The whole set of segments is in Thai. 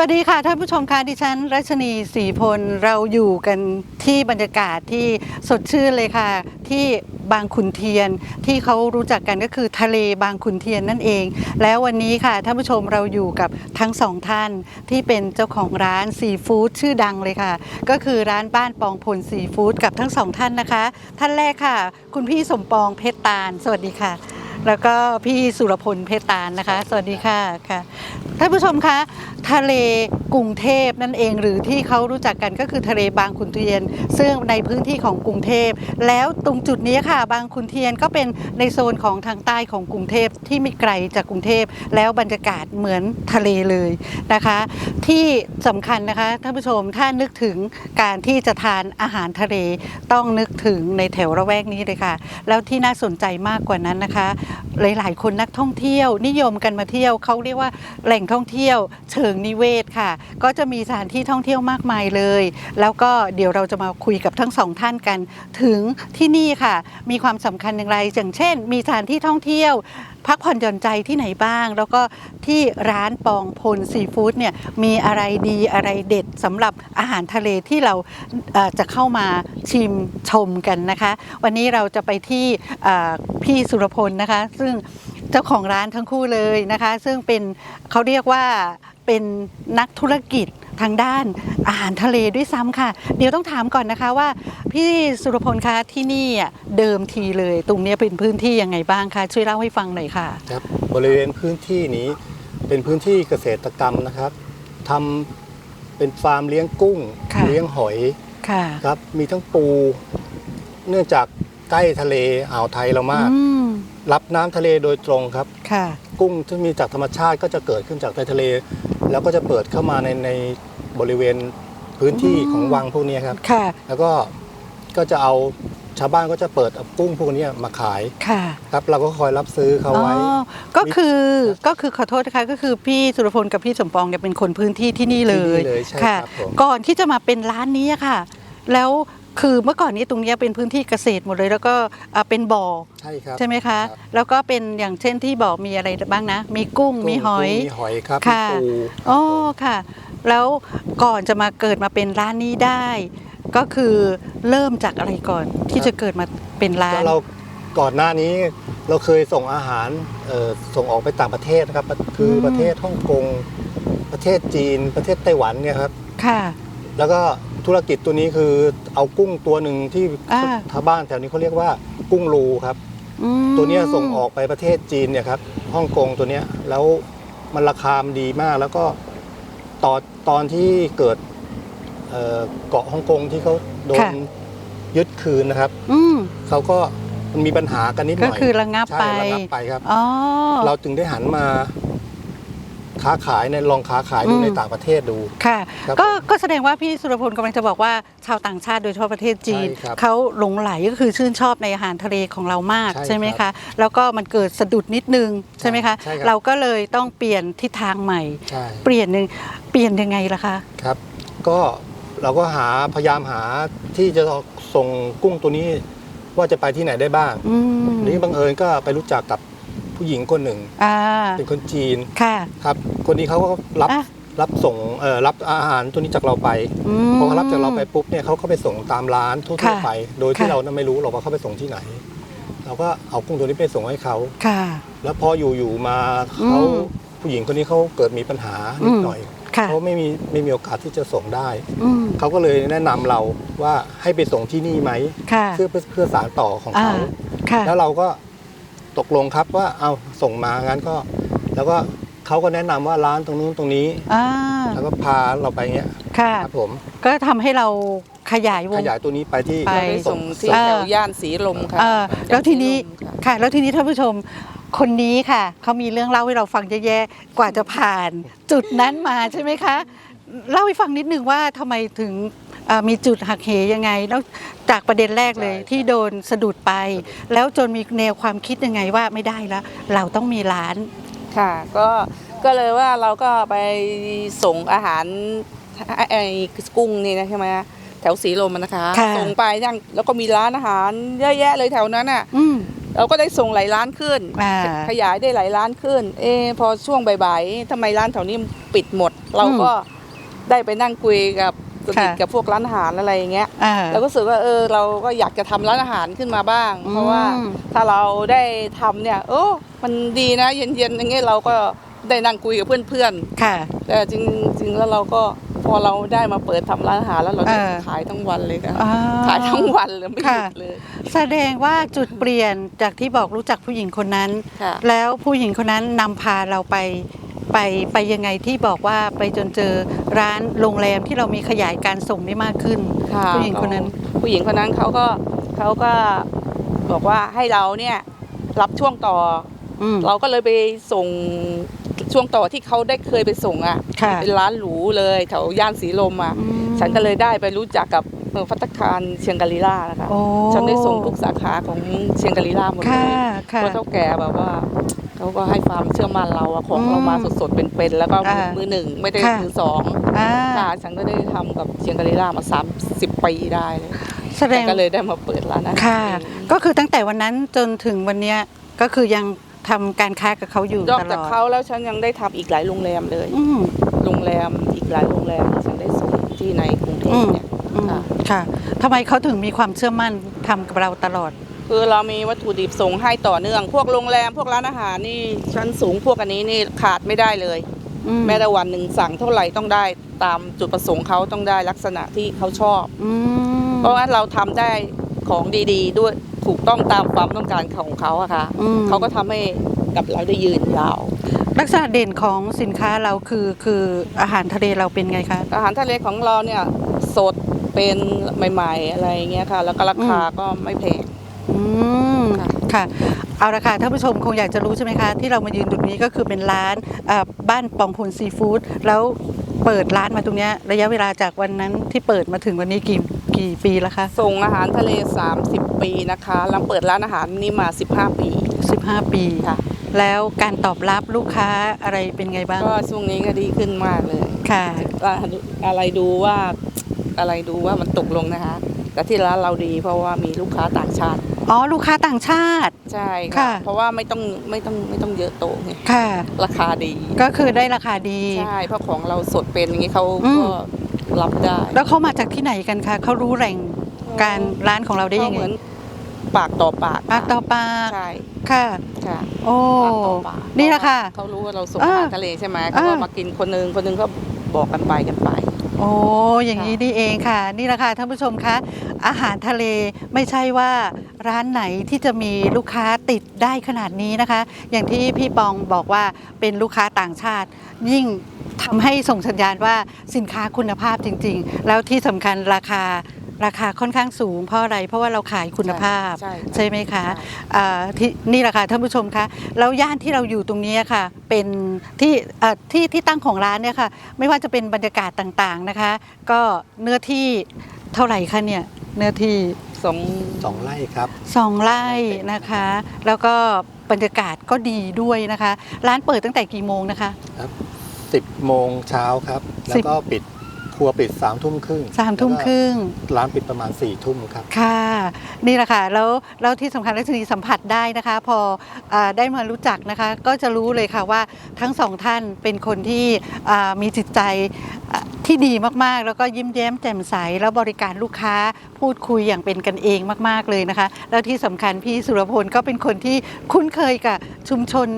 วัสดีค่ะท่านผู้ชมค่ะดิฉันรัชนีศรีพลเราอยู่กันที่บรรยากาศที่สดชื่นเลยค่ะ ที่บางขุนเทียนที่เขารู้จักกันก็คือทะเลบางขุนเทียนนั่นเอง แล้ววันนี้ค่ะท่านผู้ชมเราอยู่กับทั้งสองท่านที่เป็นเจ้าของร้านซีฟู้ดชื่อดังเลยค่ะ ก็คือร้านบ้านปองพลซีฟู้ดกับทั้งสองท่านนะคะ ท่านแรกค่ะ คุณพี่สมปองเพชรตาล สวัสดีค่ะแล้วก็พี่สุรพลเพชรตาลนะคะ สวัสดีค่ะค่ะ ท่านผู้ชมคะทะเลกรุงเทพนั่นเองหรือที่เขารู้จักกันก็คือทะเลบางขุนเทียน ซึ่งในพื้นที่ของกรุงเทพ แล้วตรงจุดนี้ค่ะบางขุนเทียนก็เป็นในโซนของทางใต้ของกรุงเทพที่ไม่ไกลจากกรุงเทพ แล้วบรรยากาศเหมือนทะเลเลยนะคะ ที่สำคัญนะคะท่านผู้ชมถ้านึกถึงการที่จะทานอาหารทะเลต้องนึกถึงในแถวระแวกนี้เลยค่ะ แล้วที่น่าสนใจมากกว่านั้นนะคะ หลาย ๆ คนนักท่องเที่ยวนิยมกันมาเที่ยวเขาเรียกว่าแหล่งท่องเที่ยวเชิงนิเวศค่ะ ก็จะมีสถานที่ท่องเที่ยวมากมายเลย แล้วก็เดี๋ยวเราจะมาคุยกับทั้งสองท่านกัน ถึงที่นี่ค่ะ มีความสำคัญอย่างไร อย่างเช่น มีสถานที่ท่องเที่ยว พักผ่อนหย่อนใจที่ไหนบ้าง แล้วก็ที่ร้านปองพลซีฟู้ดเนี่ยมีอะไรดีอะไรเด็ดสำหรับอาหารทะเลที่เราจะเข้ามาชิมชมกันนะคะ วันนี้เราจะไปที่พี่สุรพลนะคะ ซึ่ง เจ้าของร้านทั้งคู่เลยนะคะ ซึ่งเป็นเขาเรียกว่าเป็นนักธุรกิจทางด้านอาหารทะเลด้วยซ้ำค่ะ เดี๋ยวต้องถามก่อนนะคะว่า พี่สุรพลคะที่นี่อะเดิมทีเลย ตรงเนี้ยเป็นพื้นที่ยังไงบ้างคะช่วยเล่าให้ฟังหน่อยค่ะครับบริเวณพื้นที่นี้เป็นพื้นที่เกษตรกรรมนะครับทำเป็นฟาร์มเลี้ยงกุ้งค่ะเลี้ยงหอยค่ะครับมีทั้งปู เนื่องจากใกล้ทะเลอ่าวไทยเรามากอืม รับน้ำทะเลโดยตรงครับ ค่ะ กุ้งที่มีจากธรรมชาติก็จะเกิดขึ้นจากในทะเล แล้วก็จะเปิดเข้ามาในในบริเวณพื้นที่อืม ของวังพวกนี้ครับ ค่ะ แล้วก็ก็จะเอาชาวบ้านก็จะเปิดเอากุ้งพวกนี้มาขายค่ะครับ เราก็คอยรับซื้อเขาไว้ อ๋อก็คือก็คือขอโทษนะคะก็คือพี่สุรพลกับพี่สมปองเนี่ยเป็นคนพื้นที่ที่นี่เลยที่นี่เลยใช่ค่ะครับผม ก่อนที่จะมาเป็นร้านนี้อะค่ะ แล้ว คือเมื่อก่อนนี้ตรงเนี้ยเป็นพื้นที่เกษตรหมดเลย แล้วก็อ่าเป็นบ่อใช่ครับใช่ไหมคะครับแล้วก็เป็นอย่างเช่นที่บ่อมีอะไรบ้างนะ มีกุ้งมีหอย กุ้งมีหอยครับค่ะ มีปูอ๋อครับผมค่ะ แล้วก่อนจะมาเกิดมาเป็นร้านนี้ได้ ก็คือเริ่มจากอะไรก่อนที่จะเกิดมาเป็นร้าก็นเราก่อนหน้านี้เราเคยส่งอาหารเอ่อส่งออกไปต่างประเทศนะครับ คือประเทศฮ่องกงประเทศจีนประเทศไต้หวันเนี่ยครับ ค่ะ แล้วก็ ธุรกิจตัวนี้คือเอากุ้งตัวหนึ่งที่อ่า ชาวบ้านแถวนี้เขาเรียกว่ากุ้งรูครับ อืมตัวเนี้ยส่งออกไปประเทศจีนเนี่ยครับฮ่องกงตัวเนี้ยแล้วมันราคามันดีมากแล้วก็ตอนตอนที่เกิดเอ่อเกาะฮ่องกงที่เขาโดนยึดคืนนะครับอืม เขาก็มันมีปัญหากันนิดหก็น่อยคือระงับใช่ไประงับไปครับ อ๋อ เราจึงได้หันมา ค้าขายในลองค้าขายดูอืมในต่างประเทศดู ค่ะ ครับก็ก็แสดงว่าพี่สุรพลกำลังจะบอกว่าชาวต่างชาติโดยเฉพาะประเทศจีน ใช่ครับเขาหลงไหลก็คือชื่นชอบในอาหารทะเลของเรามากใช่ใช่ไหมครัคะบแล้วก็มันเกิดสะดุดนิดนึงใช่ไหมคะ ใช่ครับ เราก็เลยต้องเปลี่ยนทิศทางใหม่ ใช่เปลี่ยนหนึ่งเปลี่ยนยังไงล่ะคะ ครับ ก็เราก็หาพยายามหาที่จะส่งกุ้งตัวนี้ว่าจะไปที่ไหนได้บ้างอืม นี่บังเอิญก็ไปรู้จักกับ ผู้หญิงคนหนึ่ง อ่า เป็นคนจีนค่ะ ครับ คนนี้เขาก็รับอะ รับส่งเอ่อรับอาหารตัวนี้จากเราไปอืม พอเขารับจากเราไปปุ๊บเนี่ยเขาก็ไปส่งตามร้านทั่วค่ะๆไป โดยที่ค่ะ เรานั้นไม่รู้หรอกว่าเขาไปส่งที่ไหน เราก็เอากุ้งตัวนี้ไปส่งให้เขา ค่ะ แล้วพออยู่อยู่ๆมาเขาอืมผู้หญิงคนนี้เขาเกิดมีปัญหานิดหน่อยค่ะ เขาไม่มีไม่มีโอกาสที่จะส่งได้ อืมเขาก็เลยแนะนำเราว่าให้ไปส่งที่นี่ไหมค่ะเพื่อเพื่อเพื่อสารต่อของอ่าเขา ค่ะ แล้วเราก็ ตกลงครับว่าเอาส่งมางั้นก็ แล้วก็เขาก็แนะนำว่าร้านตรงนู้นตรงนี้ อ่าแล้วก็พาเราไปเงี้ยค่ะ ครับผมก็ทำให้เราขยายวขง ยายตัวนี้ไปที่ไป ไปส่งที่อ่าแถวย่านสีลมค่ะเออแล้วทีนี้สีลมค่ะค่ะ แล้วทีนี้ท่านผู้ชมคนนี้ค่ะ เขามีเรื่องเล่าให้เราฟังแย่ๆกว่าจะผ่าน จุดนั้นมาใช่ไหมคะ เล่าให้ฟังนิดนึงว่าทำไมถึงเอ่อ มีจุดหักเหยังไงแล้วจากประเด็นแรกเลยใช่ที่โดนสะดุดไป แล้วจนมีแนวความคิดยังไงว่าไม่ได้แล้ว เราต้องมีร้านค่ะก็ก็เลยว่าเราก็ไปส่งอาหารไอ้ไอ้กุ้งนี่นะใช่ไหมแถวสีลมอะนะคะค่ะส่งไปยังแล้วก็มีร้านอาหารเยอะแยะเลยแถวนั้นอะอืมเราก็ได้ส่งหลายร้านขึ้นอ่าขยายได้หลายร้านขึ้น เอะพอช่วงบ่ายๆทำไมร้านแถวนี้ปิดหมด เราก็ได้ไปนั่งคุยกับ สนิทค่ะกับพวกร้านอาหารอะไรอย่างเงี้ยอ่าเราก็รู้สึกว่าเออเราก็อยากจะทำร้านอาหารขึ้นมาบ้างอืมเพราะว่าถ้าเราได้ทำเนี่ยโอ้มันดีนะเย็นๆอย่างเงี้ยเราก็ได้นั่งคุยกับเพื่อนค่ะๆแต่จริงๆแล้วเราก็พอเราได้มาเปิดทำร้านอาหารแล้วเราได้เออขายทั้งวันเลยค่ะอ่ขายทั้งวันเลยไม่หยุค่ะดเลย แสดงว่าจุดเปลี่ยนจากที่บอกรู้จักผู้หญิงคนนั้นค่ะแล้วผู้หญิงคนนั้นนำพาเราไป ไปไปยังไงที่บอกว่าไปจนเจอร้านโรงแรมที่เรามีขยายการส่งได้มากขึ้น ค่ะผู้หญิงคนนั้น ผู้หญิงคนนั้นเขาก็เขาก็บอกว่าให้เราเนี่ยรับช่วงต่ออืม เราก็เลยไปส่งช่วงต่อที่เขาได้เคยไปส่งอะค่ะเป็นร้านหรูเลยแถวย่านสีลมอะอืมฉันก็เลยได้ไปรู้จักกับเอ่อพัตตาคารเชียงกาลีล่านะคะ โอ้ฉันได้ส่งทุกสาขาของเชียงกาลีล่าหมดเลค่ะยค่ะเพราะเท่าแก่แบบว่า เขาก็ให้ความเชื่อมั่นเราอะของอืมเรามาสดๆเป็นๆแล้วก็มืออ่ามืมือหนึ่งไม่ได้ค่ะ มือสองอ่าค่ะฉันก็ได้ทำกับเชียงกาลีล่ามา30ปีได้เลยแสดงก็เลยได้มาเปิดร้านอาหารค่ะเองก็คือตั้งแต่วันนั้นจนถึงวันเนี้ยก็คือยังทำการค้ากับเขาอยู่นอกตลจากอดเขาแล้วฉันยังได้ทำอีกหลายโรงแรมเลย อืม โรงแรมอีกหลายโรงแรมที่ฉันได้ส่งที่ในกรุงเทพเนี่ย อืมค่ะ ค่ะทำไมเขาถึงมีความเชื่อมั่นทำกับเราตลอด คือเรามีวัตถุดิบส่งให้ต่อเนื่อง พวกโรงแรมพวกร้านอาหารนี่ชั้นสูงพวกอันนี้นี่ขาดไม่ได้เลย อืมแม้แต่วันหนึ่งสั่งเท่าไหร่ต้องได้ตามจุดประสงค์เขาต้องได้ลักษณะที่เขาชอบ อืมเพราะว่าเราทำได้ของดีๆ ด้วยถูกต้องตามความต้องการของเขาอะค่ะอืม เขาก็ทำให้กับเราได้ยืนยาว ลักษณะเด่นของสินค้าเราคือคืออาหารทะเลเราเป็นไงคะ อาหารทะเลของเราเนี่ยสดเป็นใหม่ ๆ อะไรอย่างเงี้ยค่ะ แล้วก็ราคาก็ไม่แพง อืมค่ะค่ะ เอาละค่ะท่านผู้ชมคงอยากจะรู้ใช่ไหมคะ ที่เรามายืนตรงนี้ก็คือเป็นร้านเอ่อบ้านปองพลซีฟู้ดแล้วเปิดร้านมาตรงเนี้ยระยะเวลาจากวันนั้นที่เปิดมาถึงวันนี้กี่กี่ปีแล้วคะส่งอาหารทะเล 30 ปีนะคะแล้วเปิดร้านอาหารนี่มา 15 ปี 15 ปีค่ะ แล้วการตอบรับลูกค้าอะไรเป็นไงบ้างก็ช่วงนี้ก็ดีขึ้นมากเลยค่ะว่าอะไรดูว่าอะไรดูว่ามันตกลงนะคะ แต่ที่ร้านเราดีเพราะว่ามีลูกค้าต่างชาติ อ๋อ ลูกค้าต่างชาติ ใช่ค่ะ ค่ะ เพราะว่าไม่ต้องไม่ต้องไม่ต้องเยอะโตะไงค่ะ ราคาดีก็คือได้ราคาดี ใช่เพราะของเราสดเป็นอย่างนี้เขาอืมก็รับได้แล้วเขามาจากที่ไหนกันคะเขารู้แหล่งการร้านของเราได้ยังก็ไงเหมือนปากต่อปากปากต่อปากใช่ค่ะ ค่ะโอ้ ปากต่อปากนี่แหละค่ะ เขารู้ว่าเราส่งอ่าอาหารทะเลใช่ไหมเขาก็อ่าม มากินคนหนึงคนหนึงก็บอกกันไปกันไป โอ้อย่างนี้นี่เองค่ะ นี่แหละค่ะท่านผู้ชมคะอาหารทะเลไม่ใช่ว่าร้านไหนที่จะมีลูกค้าติดได้ขนาดนี้นะคะ อย่างที่พี่ปองบอกว่าเป็นลูกค้าต่างชาติ ยิ่งทำให้ส่งสัญญาณว่าสินค้าคุณภาพจริง ๆ แล้วที่สำคัญราคา ราคาค่อนข้างสูงเพราะอะไรเพราะว่าเราขายคุณภาพใช่ใช่ไหมคะใช่อ่าที่นี่แหละค่ะท่านผู้ชมคะแล้วย่านที่เราอยู่ตรงนี้ค่ะ เป็นที่เอ่อที่ที่ตั้งของร้านเนี่ยค่ะไม่ว่าจะเป็นบรรยากาศต่างๆนะคะ ก็เนื้อที่เท่าไหร่คะเนี่ยเนื้อที่ สอง สองไร่ครับ สองไร่นะคะ แล้วก็บรรยากาศก็ดีด้วยนะคะ ร้านเปิดตั้งแต่กี่โมงนะคะ 10 โมงเช้าครับ แล้วสิบก็ปิด ครัวปิด3ามทุ่มครึ่งสามทุ่มครึ่งแล้วก็ร้านปิดประมาณ4ี่ทุ่มครับ ค่ะ นี่แหละค่ะแล้วแล้วที่สำคัญรัชนีสัมผัสได้นะคะ พออาได้มารู้จักนะคะ ก็จะรู้เลยค่ะว่าทั้งสองท่านเป็นคนที่อ่ามีจิตใจอะ ที่ดีมากๆ แล้วก็ยิ้มแย้มแจ่มใส แล้วบริการลูกค้าพูดคุยอย่างเป็นกันเองมากๆเลยนะคะ แล้วที่สำคัญพี่สุรพลก็เป็นคนที่คุ้นเคยกับชุมชน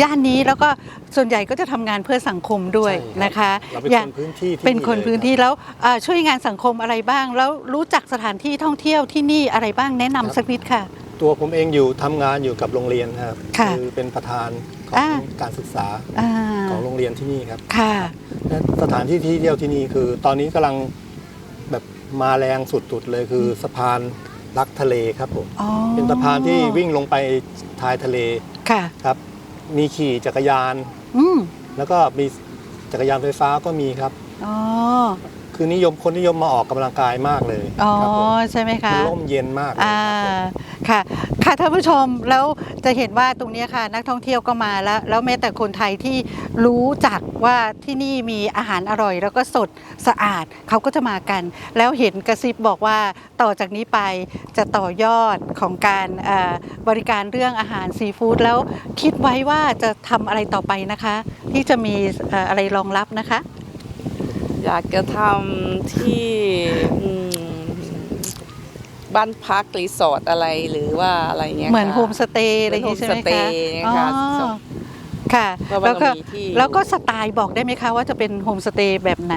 ย่านนี้แล้วก็ส่วนใหญ่ก็จะทำงานเพื่อสังคมด้วยใช่ครับนะคะเราเป็นอย่าคงนพื้นที่ที่เป็นคนลยพื้นที่รับแล้วอ่าช่วยงานสังคมอะไรบ้าง แล้วรู้จักสถานที่ท่องเที่ยวที่นี่อะไรบ้างแนะนำสักนิดค่ะ ตัวผมเองอยู่ทำงานอยู่กับโรงเรียนครับค่ะอเป็นประธาน ของอ่า การศึกษาอ่าของโรงเรียนที่นี่ครับค่ะ และสถานที่ที่เที่ยวที่นี่คือ ตอนนี้กำลังแบบมาแรงสุดๆเลยคือสะพานรักทะเลครับผมอ๋อเป็นสะพานที่วิ่งลงไปทายทะเลค่ะ ครับ มีขี่จักรยาน อืมแล้วก็มีจักรยานไฟฟ้าก็มีครับ อ๋อ คือนิยมคนนิยมมาออกกำลังกายมากเลยอ๋อครับผมใช่ไหมคะมันร่มเย็นมากเลยอ่าครับผมค่ะคค่ะท่านผู้ชมแล้วจะเห็นว่าตรงเนี้ยค่ะ นักท่องเที่ยวก็มาแล้วแล้วแม้แต่คนไทยที่รู้จักว่าที่นี่มีอาหารอร่อย แล้วก็สดสะอาดเขาก็จะมากัน แล้วเห็นกระซิบบอกว่าต่อจากนี้ไปจะต่อยอดของการเอ่อบริการเรื่องอาหารซีฟู้ดแล้วคิดไว้ว่าจะทำอะไรต่อไปนะคะ ที่จะมีเอ่ออะไรรองรับนะคะ อยากจะทำที่อืมบ้านพักรีสอร์ทอะไรหรือว่าอะไรเงี้ยเหมือนค่ะโฮมสเตย์อะไรอย่างนี้ใช่ไหมเหมือนโฮมสเตคะย์นะคะอ๋อค่ะเพราะว่าแล้วก็เรามีที่อยู่แล้วก็สไตล์บอกได้ไหมคะว่าจะเป็นโฮมสเตย์แบบไหน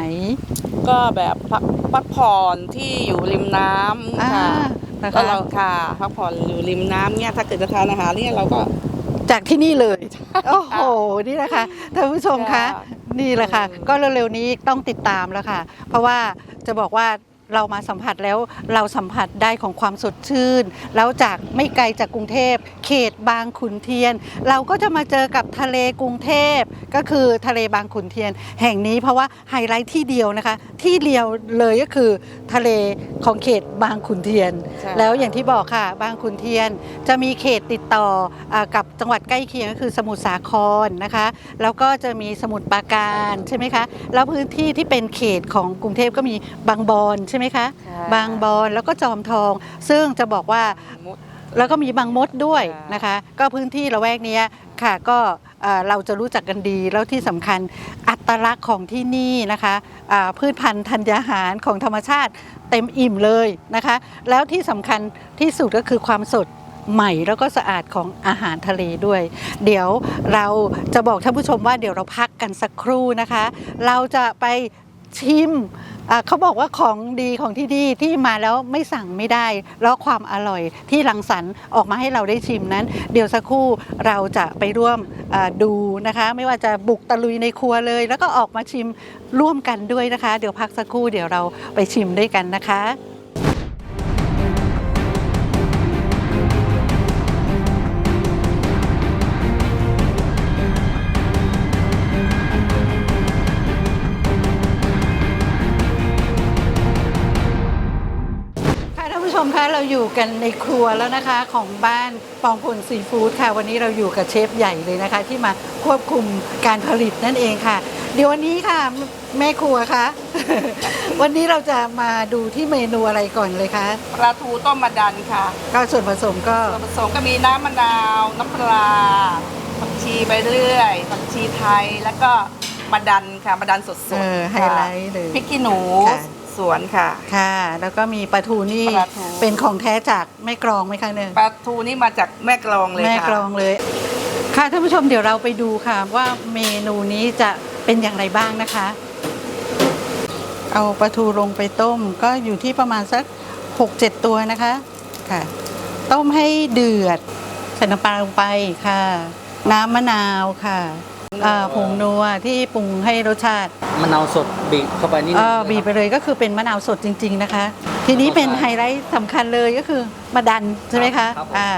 ก็แบบพักพักผ่อนที่อยู่ริมน้ำค่ะอ่านะคะก็เราค่ะพักผ่อนอยู่ริมน้ำเนี่ยถ้าเกิดจะทานอาหารเนี่ยเราก็จากที่นี่เลย โอ้โห นี่นะคะท่านผู้ชมคะค่ะ นี่แหละค่ะ ก็เร็วๆนี้ต้องติดตามแล้วค่ะ เพราะว่าจะบอกว่า เรามาสัมผัสแล้วเราสัมผัสได้ของความสดชื่น แล้วจากไม่ไกลจากกรุงเทพ เขตบางขุนเทียน เราก็จะมาเจอกับทะเลกรุงเทพก็คือทะเลบางขุนเทียน แห่งนี้เพราะว่าไฮไลท์ที่เดียวนะคะ ที่เดียวเลยก็คือทะเลของเขตบางขุนเทียนใช่แล้วอย่างที่บอกค่ะ บางขุนเทียน จะมีเขตติดต่ออากับจังหวัดใกล้เคียงก็คือสมุทรสาครนะคะ แล้วก็จะมีสมุทรปราการใช่ไหมคะแล้วพื้นที่ที่เป็นเขตของกรุงเทพก็มีบางบอนใช่ไหมคะค่ะบางบอนแล้วก็จอมทอง ซึ่งจะบอกว่ามุดแล้วก็มีบางมดด้วยค่ะนะคะ ก็พื้นที่ละแวกเนี้ยค่ะก็เอ่อเราจะรู้จักกันดีแล้วที่สำคัญอัตลักษณ์ของที่นี่นะคะอ่าพืชพันธุ์ธัญญาหารของธรรมชาติเต็มอิ่มเลยนะคะ แล้วที่สำคัญที่สุดก็คือความสดใหม่แล้วก็สะอาดของอาหารทะเลด้วย เดี๋ยวเราจะบอกท่านผู้ชมว่าเดี๋ยวเราพักกันสักครู่นะคะ เราจะไป ชิมเขาบอกว่าของดีของที่ดีที่มาแล้วไม่สั่งไม่ได้ แล้วความอร่อยที่รังสรรค์ออกมาให้เราได้ชิมนั้น เดี๋ยวสักครู่เราจะไปร่วมดูนะคะ ไม่ว่าจะบุกตะลุยในครัวเลย แล้วก็ออกมาชิมร่วมกันด้วยนะคะ เดี๋ยวพักสักครู่เดี๋ยวเราไปชิมด้วยกันนะคะ คะเราอยู่กันในครัวแล้วนะคะของบ้านปองพลซีฟู้ดค่ะ วันนี้เราอยู่กับเชฟใหญ่เลยนะคะ ที่มาควบคุมการผลิตนั่นเองค่ะ เดี๋ยววันนี้ค่ะแม่ครัวคะ วันนี้เราจะมาดูที่เมนูอะไรก่อนเลยคะ ปลาทูต้มมะดันค่ะก็ส่วนผสมก็ส่วนผสมก็มีน้ำมะนาว น้ำปลาผักชีไปเรื่อยผักชีไทยแล้วก็มะดันค่ะมะดันสดเออๆไฮค่ะไลท์เลย พริกขี้หนู ค่ะ สวนค่ะ ค่ะ แล้วก็มีปลาทูนี่ปลาทู เป็นของแท้จากแม่กรองไหมคะเนี่ยปลาทูนี่มาจากแม่กลองเลยแม่ค่ะ กรองเลย ค่ะท่านผู้ชมเดี๋ยวเราไปดูค่ะ ว่าเมนูนี้จะเป็นอย่างไรบ้างนะคะ เอาปลาทูลงไปต้มก็อยู่ที่ประมาณสัก 6-7 ตัวนะคะค่ะ ต้มให้เดือดใส่น้ำปลาลงไปค่ะ น้ำมะนาวค่ะ อ่าผงนัวที่ปรุงให้รสชาติมะนาวสดบีบเข้าไปนิดนึอ่างบีบไปเลยก็คือเป็นมะนาวสดจริง ๆนะคะ ทีนี้เป็นไฮไลท์สำคัญเลยก็คือมาดันใช่ไหมคะครับผม อ่า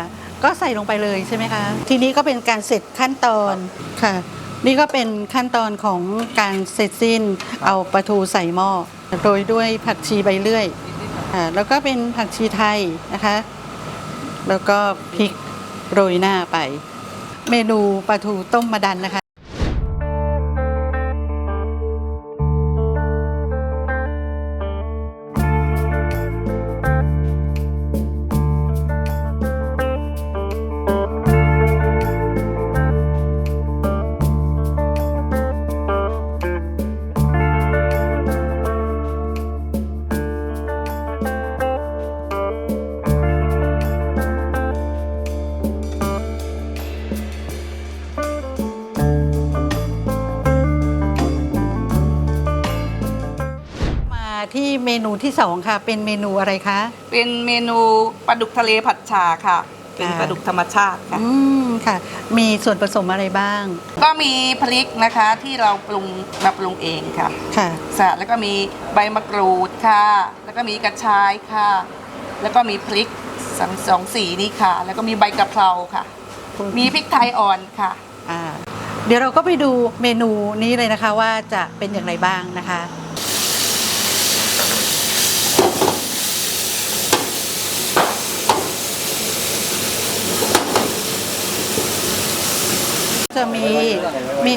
ก็ใส่ลงไปเลยใช่ไหมคะ ทีนี้ก็เป็นการเสร็จขั้นตอนค่ะ นี่ก็เป็นขั้นตอนของการเสร็จสิ้นเอาปลาทูใส่หม้อโรยด้วยผักชีใบเลื่อยอ่าแล้วก็เป็นผักชีไทยนะคะ แล้วก็พริกโรยหน้าไป เมนูปลาทูต้มมะดันนะคะ สองค่ะ เป็นเมนูอะไรคะ เป็นเมนูปลาดุกทะเลผัดชาค่ะ เป็นค่ะปลาดุกธรรมชาติค่ะ อืมค่ะ มีส่วนผสมอะไรบ้าง ก็มีพริกนะคะที่เราปรุงมาปรุงเองค่ะค่ะสะแล้วก็มีใบมะกรูดค่ะ แล้วก็มีกระชายค่ะ แล้วก็มีพริกสองสองสีนี้ค่ะ แล้วก็มีใบกะเพราค่ะ มีพริกไทยอ่อนค่ะอ่าเดี๋ยวเราก็ไปดูเมนูนี้เลยนะคะว่าจะเป็นอย่างไรบ้างนะคะ น จะมีมี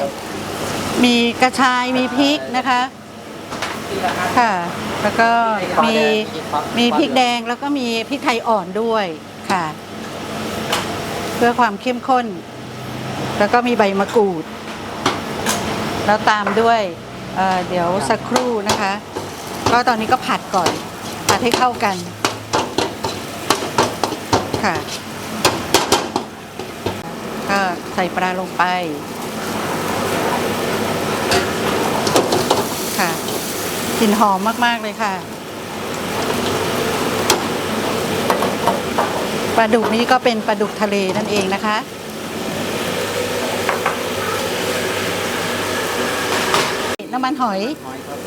มีกระชายมีพริกนะคะค่ะ แล้วก็มีมีพริกแดงแล้วก็มีพริกไทยอ่อนด้วยค่ะ เพื่อความเข้มข้น แล้วก็มีใบมะกรูด แล้วตามด้วยเเดี๋ยวสักครู่นะคะ ก็ตอนนี้ก็ผัดก่อน ผัดให้เข้ากันค่ะ ก็ใส่ปลาลงไป ค่ะกลิ่นหอมมาก ๆ เลยค่ะปลาดุกนี้ก็เป็นปลาดุกทะเลนั่นเองนะคะ น้ำมันหอย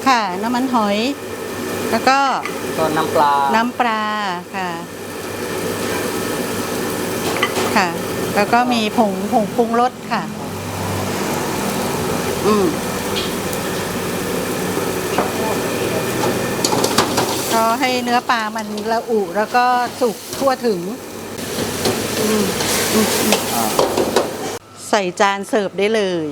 ค่ะ น้ำมันหอย แล้วก็ก็น้ำปลา น้ำปลาค่ะ ค่ะ แล้วก็มีผงผงปรุงรสค่ะ อืมก็ให้เนื้อปลามันละอุแล้วก็สุกทั่วถึงอืมอืมอืมอ่าใส่จานเสิร์ฟได้เลย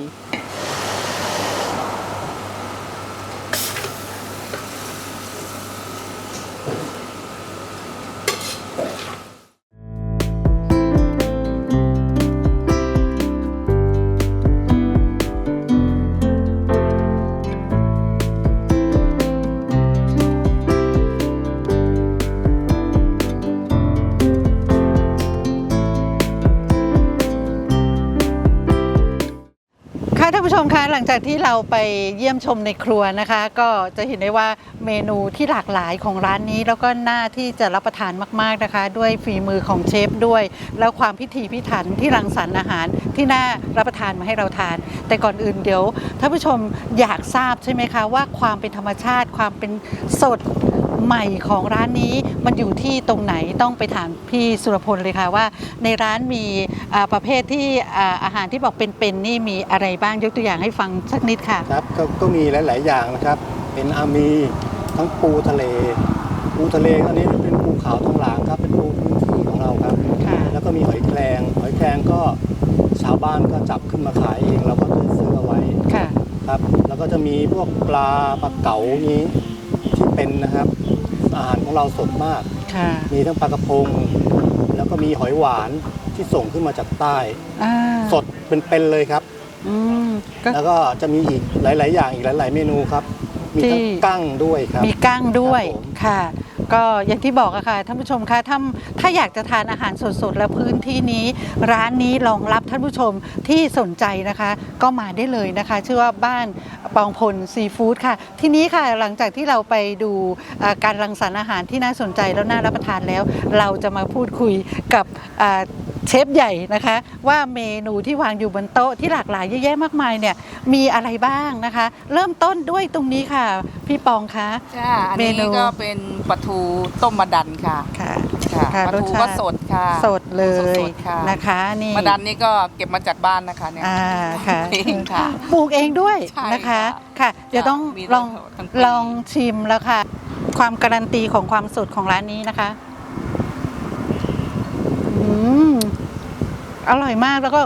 จากที่เราไปเยี่ยมชมในครัวนะคะ ก็จะเห็นได้ว่าเมนูที่หลากหลายของร้านนี้ แล้วก็น่าที่จะรับประทานมาก ๆนะคะ ด้วยฝีมือของเชฟด้วย แล้วความพิถีพิถันที่รังสรรค์อาหารที่น่ารับประทานมาให้เราทาน แต่ก่อนอื่นเดี๋ยวท่านผู้ชมอยากทราบใช่ไหมคะว่าความเป็นธรรมชาติความเป็นสด ใหม่ของร้านนี้มันอยู่ที่ตรงไหนต้องไปถามพี่สุรพลเลยค่ะว่า ในร้านมีอ่าประเภทที่อ่าอาหารที่บอกเป็นๆนี่มีอะไรบ้างยกตัวอย่างให้ฟังสักนิดค่ะครับก็ก็มีหลาย ๆ อย่างนะครับ เป็นอามีทั้งปูทะเล ปูทะเลอันนี้เป็นปูขาวทองหลางครับเป็นปูพื้นที่ของเราครับค่ะแล้วก็มีหอยแครงหอยแครงก็ชาวบ้านก็จับขึ้นมาขายเองเราก็จะซื้อเอาไว้ค่ะครับ แล้วก็จะมีพวกปลาปลาเก๋านี้ที่เป็นนะครับ อาหารของเราสดมาก ค่ะมีทั้งปลากระพง แล้วก็มีหอยหวานที่ส่งขึ้นมาจากใต้ อ่าสดเป็นๆเลยครับ อืมก็ แล้วก็จะมีอีกหลาย ๆ อย่างอีกหลาย ๆ เมนูครับ มีทั้งที่ กั้งด้วยครับ มีกั้งด้วยครับผม ค่ะ ก็อย่างที่บอกอะค่ะท่านผู้ชมคะถ้าถ้าอยากจะทานอาหารสดๆ และพื้นที่นี้ ร้านนี้รองรับท่านผู้ชมที่สนใจนะคะ ก็มาได้เลยนะคะ ชื่อว่าบ้านปองพลซีฟู้ดค่ะ ทีนี้ค่ะหลังจากที่เราไปดูการรังสรรค์อาหารที่น่าสนใจแล้วน่ารับประทานแล้ว เราจะมาพูดคุยกับ เอ่อเชฟใหญ่นะคะ ว่าเมนูที่วางอยู่บนโต๊ะที่หลากหลายเยอะแยะมากมายเนี่ยมีอะไรบ้างนะคะ เริ่มต้นด้วยตรงนี้ค่ะ พี่ปองคะจ้าอันเมนู นี้ก็เป็นปลาทูต้มมะดันค่ะค่ะค่ะค่ะปลารสทูชาก็ติสดค่ะสดเลยสดๆค่ะนะคะนี่มะดันนี่ก็เก็บมาจากบ้านนะคะเนี่ยอ่าค่ะเองค่ะ ปลูกเองด้วยใช่นะคะค่ะค่ะ เดี๋ยวต้องมีลองทั้งปี ลองชิมแล้วค่ะ ความการันตีของความสดของร้านนี้นะคะอืม อร่อยมากแล้วก็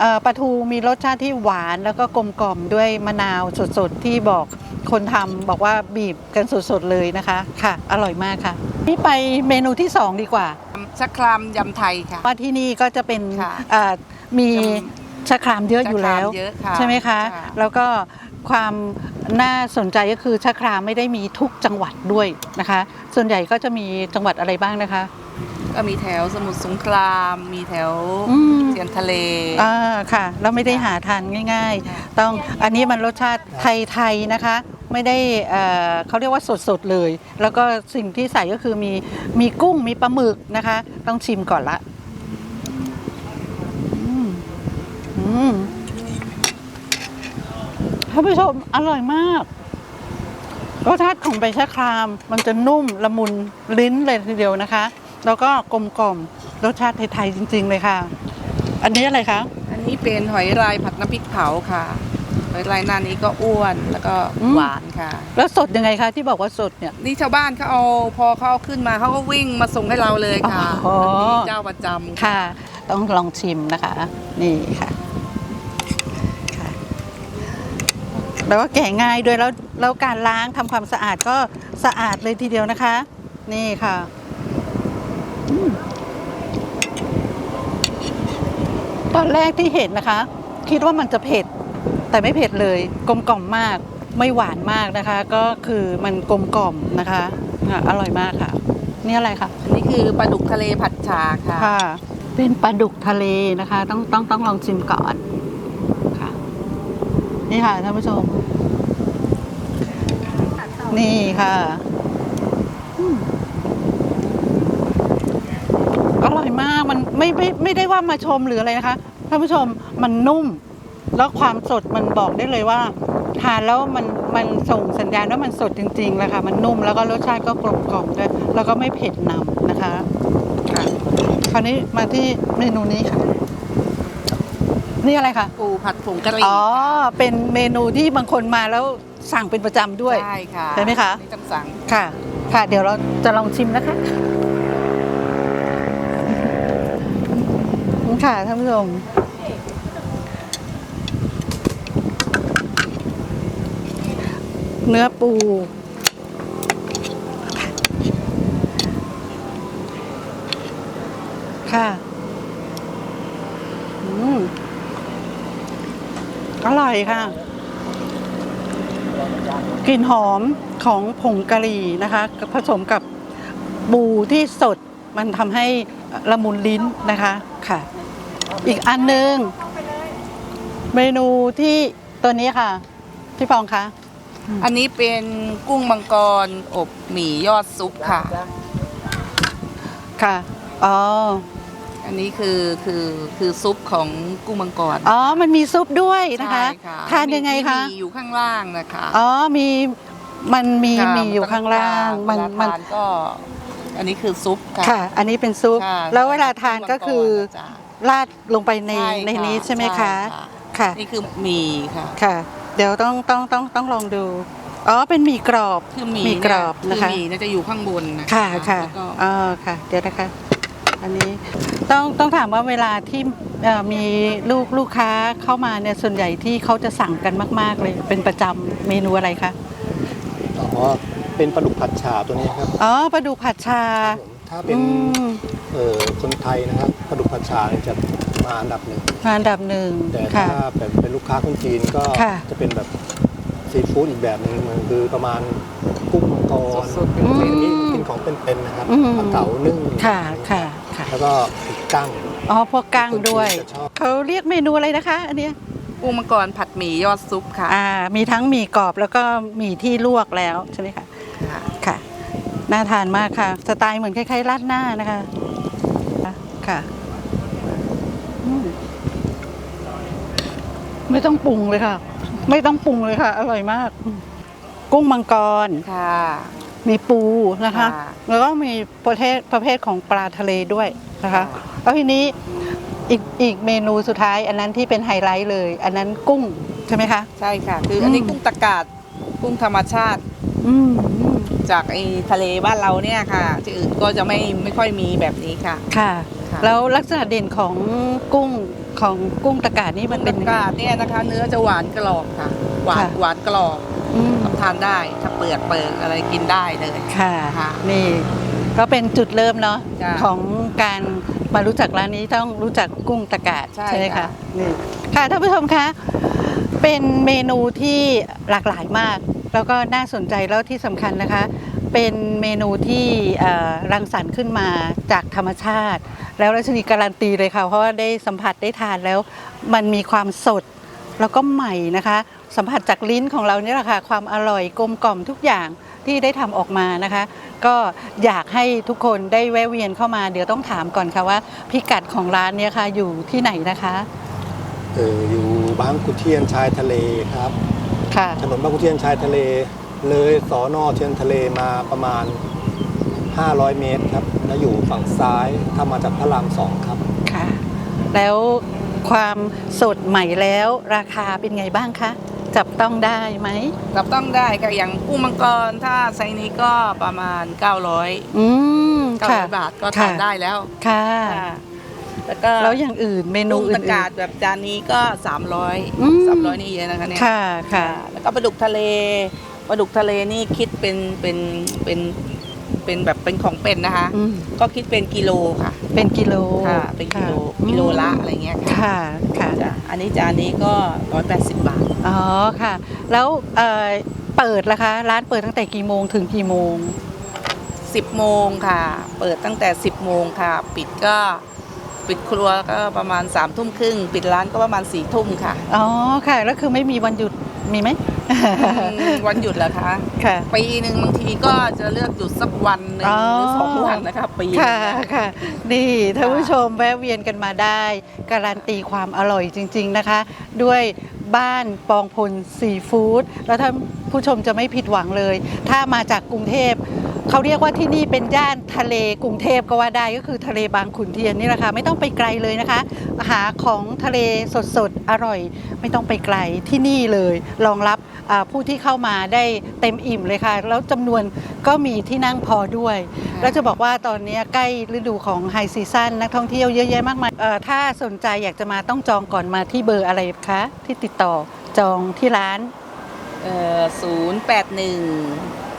เอ่อปลาทูมีรสชาติที่หวานแล้วก็กลมกล่อมด้วยมะนาวสดๆ ที่บอกคนทำบอกว่าบีบกันสดๆเลยนะคะค่ะ อร่อยมากค่ะ นี่ไปเมนูที่สองดีกว่าชักครามยำไทยค่ะว่าที่นี่ก็จะเป็นค่ะเอ่อมีจะมีชะครามเยอะอยู่แล้วชะครามเยอะค่ะใช่ไหมคะค่ะแล้วก็ความน่าสนใจก็คือชะครามไม่ได้มีทุกจังหวัดด้วยนะคะ ส่วนใหญ่ก็จะมีจังหวัดอะไรบ้างนะคะ ก็มีแถวสมุทรสงคราม มีแถวอืม เทียนทะเล อ่าค่ะแล้วไม่ได้หาทานง่ายค่ะๆต้องอันนี้มันรสชาติไทยๆนะคะ ไม่ได้เอ่อเขาเรียกว่าสดๆเลย แล้วก็สิ่งที่ใส่ก็คือมีมีกุ้งมีปลาหมึกนะคะ ต้องชิมก่อนละอืมอืมท่านผู้ชมอร่อยมากรสชาติของใบชะคราม มันจะนุ่มละมุนลิ้นเลยทีเดียวนะคะ แล้วก็กลมกล่อมรสชาติไทยๆจริง ๆ เลยค่ะ อันนี้อะไรคะอันนี้เป็นหอยลายผัดน้ำพริกเผาค่ะหอยลายหน้านี้ก็อ้วนแล้วก็อืมหวานค่ะ แล้วสดยังไงคะที่บอกว่าสดเนี่ย นี่ชาวบ้านเขาเอาพอเขาเอาขึ้นมาเขาก็วิ่งมาส่งให้เราเลยค่ะอ๋ออันนี้เจ้าประจำค่ะ ต้องลองชิมนะคะ นี่ค่ะแล้วก็แกะง่ายด้วยแล้วแล้วการล้างทำความสะอาดก็สะอาดเลยทีเดียวนะคะ นี่ค่ะอืม ตอนแรกที่เห็นนะคะ คิดว่ามันจะเผ็ด แต่ไม่เผ็ดเลย กลมกล่อมมาก ไม่หวานมากนะคะ ก็คือมันกลมกล่อมนะคะอะอร่อยมากค่ะ นี่อะไรคะอันนี้คือปลาดุกทะเลผัดชาค่ะค่ะ เป็นปลาดุกทะเลนะคะ ต้องต้องต้องลองชิมก่อนค่ะ นี่ค่ะท่านผู้ชม นี่ค่ะอืมอร่อยมากมัน ไม่ไม่ไม่ได้ว่ามาชมหรืออะไรนะคะท่านผู้ชมมันนุ่ม แล้วความสดมันบอกได้เลยว่าทานแล้วมันมันส่งสัญญาณว่ามันสดจริงๆเลยค่ะมันนุ่มแล้วก็รสชาติก็กลมกล่อมด้วยแล้วก็ไม่เผ็ดนำนะคะค่ะคราวนี้มาที่เมนูนี้ค่ะ นี่อะไรคะปูผัดผงกะหรี่อ๋อเป็นเมนูที่บางคนมาแล้วสั่งเป็นประจำด้วย ใช่ค่ะใช่ไหมคะนี่ต้องสั่ง ค่ะ ค่ะ เดี๋ยวเราจะลองชิมนะคะ ค่ะท่านผู้ชมเนื้อปู ค่ะอืมอร่อยค่ะ กลิ่นหอมของผงกะหรี่นะคะ ผสมกับปูที่สดมันทำให้ละมุนลิ้นนะคะค่ะ อีกอันหนึ่งเมนูที่ตัวนี้ค่ะ พี่ปองคะอันนี้เป็นกุ้งมังกรอบหมี่ยอดซุปค่ะ ค่ะ อ๋อ อันนี้คือคือคือซุปของกุ้งมังกร อ๋อ มันมีซุปด้วยนะคะใช่ทานยังไงคะมีอยู่ข้างล่างนะคะ อ๋อ มีมันมีค่ะมีอยู่ข้างล่าง มัมันนมัมันนก็ อันนี้คือซุปค่ะค่ะอันนี้เป็นซุปค่ะแล้วเวลาทานก็คือกุ้งมังก รนะจ๊ะราดลงไปในใช่ในนี้ใช่ไหมคะ ใช่ค่ะ นี่คือหมี่ค่ะ ค่ะ เดี๋ยวต้องต้องต้องต้องลองดู อ๋อ เป็นหมี่กรอบคือหมี่หมี่กรอบนะคะ อหมี่เนยจะอยู่ข้างบนนะค่ะค่ะแล้วก็อ๋อค่ะ เดี๋ยวนะคะ อันนี้ต้องต้องถามว่าเวลาที่เอ่อมีลูกลูกค้าเข้ามาเนี่ยส่วนใหญ่ที่เขาจะสั่งกันมาก ๆ เลยเป็นประจำเมนูอะไรคะ อ๋อ เป็นปลาดุกผัดฉาตัวนี้ครับ อ๋อปลาดุกผัดชาผม ถ้าเป็นอืมเอ่อคนไทยนะครับปลาดุกผัดฉาเนี่ยจะมาอันดับหนึ่งมาอันดับหนึ่งแต่ค่ะ ถ้าแบบเป็นลูกค้าคนจีนก็ค่ะ จะเป็นแบบซีฟู้ดอีกแบบหนึงมันคือประมาณกุ้งมังกรสดๆเป็นอืมเป็นกินกินของเป็นๆนะครับอืม ปลาเก๋านึ่งค่ะค่ะค่ะแล้วก็อีกกั้ง อ๋อพวกกั้งด้วย คนจีนจะชอบ เขาเรียกเมนูอะไรนะคะ อันเนี้ยกุ้งมังกรผัดหมี่ยอดซุปค่ะอ่ามีทั้งหมี่กรอบแล้วก็หมี่ที่ลวกแล้วใช่ไหมคะ ค่ะค่ะ น่าทานมากค่ะ สไตล์เหมือนคล้ายๆราดหน้านะคะค่ะอืมไม่ต้องปรุงเลยค่ะ ไม่ต้องปรุงเลยค่ะ อร่อยมาก กุ้งมังกรค่ะมีปูนะคะค่ะแล้วก็มีประเภทประเภทของปลาทะเลด้วยนะคะค่ะแล้วทีนี้อีกอีกเมนูสุดท้าย อันนั้นที่เป็นไฮไลท์เลย อันนั้นกุ้งใช่ไหมคะ ใช่ค่ะ คืออันนี้อืมกุ้งตะกาดกุ้งธรรมชาติ อืมอืม จากไอ้ทะเลบ้านเราเนี่ยค่ะที่อื่นก็จะไม่ไม่ค่อยมีแบบนี้ค่ะ ค่ะ ค่ะแล้วลักษณะเด่นของกุ้งของกุ้งตะกาดนี่มันเป็นตะกาดเนี่ยนะคะ เนื้อจะหวานกรอบค่ะ หวานค่ะ หวานกรอบอืมทานได้ถ้าเปลือกเปิกอะไรกินได้เลย ค่ะ ค่ะนี่ก็เป็นจุดเริ่มเนาะจ้ะของการมารู้จักร้านนี้ต้องรู้จักกุ้งตะกาดใช่ไหมค่ะ คะนี่ค่ะท่านผู้ชมคะเป็นเมนูที่หลากหลายมาก แล้วก็น่าสนใจแล้วที่สำคัญนะคะ เป็นเมนูที่เอ่อรังสรรค์ขึ้นมาจากธรรมชาติ แล้วรัชนีการันตีเลยค่ะ เพราะว่าได้สัมผัสได้ทานแล้ว มันมีความสดแล้วก็ใหม่นะคะ สัมผัสจากลิ้นของเราเนี่ยแหละค่ะความอร่อยกลมกล่อมทุกอย่างที่ได้ทำออกมานะคะ ก็อยากให้ทุกคนได้แวะเวียนเข้ามา เดี๋ยวต้องถามก่อนค่ะว่าพิกัดของร้านเนี่ยค่ะอยู่ที่ไหนนะคะ เอออยู่บางกุเทียนชายทะเลครับ ค่ะ ถนนบางกุเทียนชายทะเล เลยสอนอเทียนทะเลมาประมาณ 500 เมตรครับ แล้วอยู่ฝั่งซ้ายถ้ามาจากพระรามสองครับ ค่ะ แล้วความสดใหม่แล้วราคาเป็นไงบ้างคะ จับต้องได้ไหมกับต้องได้ค่ะอย่างกุ้งมังกรถ้าไซส์นี้ก็ประมาณ 900 อืม ค่ะ 900 บาทก็ทานค่ะได้แล้ว ค่ะ ค่ะ แล้วก็แล้วอย่างอื่นเมนูกุ้งอื่ตะนกาดแบบจานนี้ก็ 300 อืม 300 นี่เยอะนะคะเนี่ยๆค่ะค่ะ แล้วก็ปลาดุกทะเลปลาดุกทะเลนี่คิดเป็นเป็นเป็นเป็นแบบเป็นของเป็นนะคะ อืมก็คิดเป็นกิโลค่ะเป็นกิโลค่ะ เป็นกิโลค่ะกิโลละอะไรเงี้ยค่ะค่ะค่ะจ้ะอันนี้จานนี้ก็ 180 บาท อ๋อค่ะ แล้วเอ่อเปิดละคะ ร้านเปิดตั้งแต่กี่โมงถึงกี่โมง 10 โมงค่ะ เปิดตั้งแต่ 10 โมงค่ะ ปิดก็ ปิดครัวก็ประมาณ3ามทุ่มครึ่งปิดร้านก็ประมาณ4ี่ทุ่มค่ะอ๋อค่ะแล้วคือไม่มีวันหยุดมีไหม อืมวันหยุดเหรอคะค่ะ ปีหนึ่งบางทีก็จะเลือกหยุดสักวันหนึ่งอ๋อ หรือสองวันนะคะปีหนึ่งค่ะนะค่ะนี่ท่านผู้ชมแวะเวียนกันมาได้ การันตีความอร่อยจริง ๆนะคะ ด้วยบ้านปองพลซีฟู้ดแล้วท่านผู้ชมจะไม่ผิดหวังเลย ถ้ามาจากกรุงเทพ เขาเรียกว่าที่นี่เป็นย่านทะเลกรุงเทพก็ว่าได้ก็คือทะเลบางขุนเทียนนี่แหละค่ะไม่ต้องไปไกลเลยนะคะ หาของทะเลสดๆ อร่อย ไม่ต้องไปไกลที่นี่เลยรองรับอ่าผู้ที่เข้ามาได้เต็มอิ่มเลยค่ะ แล้วจำนวนก็มีที่นั่งพอด้วย แล้วจะบอกว่าตอนนี้ใกล้ฤดูของไฮซีซั่นนักท่องเที่ยวเยอะแยะมากมายเอ่อถ้าสนใจอยากจะมาต้องจองก่อนมาที่เบอร์อะไรคะที่ติดต่อจองที่ร้านเ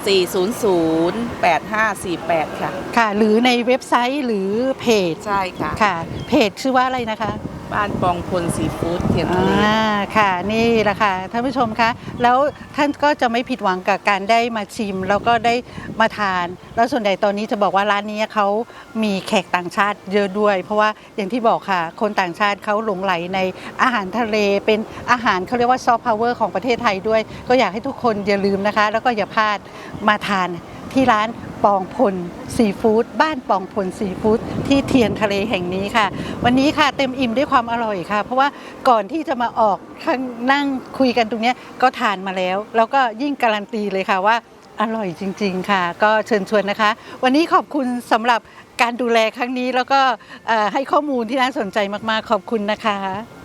อ่อศูนย์แปดหนึ่งสี่ศูนย์ศูนย์แปดห้าสี่แปดค่ะ ค่ะ หรือในเว็บไซต์หรือเพจ ใช่ค่ะ ค่ะ เพจชื่อว่าอะไรนะคะ บ้านปองพลซีฟู้ดเทียนทะเลอ่าค่ะนี่แหละค่ะท่านผู้ชมคะแล้วท่านก็จะไม่ผิดหวังกับการได้มาชิม แล้วก็ได้มาทาน แล้วส่วนใหญ่ตอนนี้จะบอกว่าร้านนี้เขามีแขกต่างชาติเยอะด้วย เพราะว่าอย่างที่บอกค่ะ คนต่างชาติเขาหลงไหลในอาหารทะเลเป็นอาหารเขาเรียกว่าซอฟต์พาวเวอร์ของประเทศไทยด้วย ก็อยากให้ทุกคนอย่าลืมนะคะ แล้วก็อย่าพลาดมาทานที่ร้าน ปองพลซีฟู้ดบ้านปองพลซีฟู้ดที่เทียนทะเลแห่งนี้ค่ะ วันนี้ค่ะเต็มอิ่มด้วยความอร่อยค่ะ เพราะว่าก่อนที่จะมาออกข้างนั่งคุยกันตรงนี้ก็ทานมาแล้ว แล้วก็ยิ่งการันตีเลยค่ะว่าอร่อยจริง ๆ ค่ะ ก็เชิญชวนนะคะ วันนี้ขอบคุณสำหรับการดูแลครั้งนี้แล้วก็ให้ข้อมูลที่น่าสนใจมากๆขอบคุณนะคะ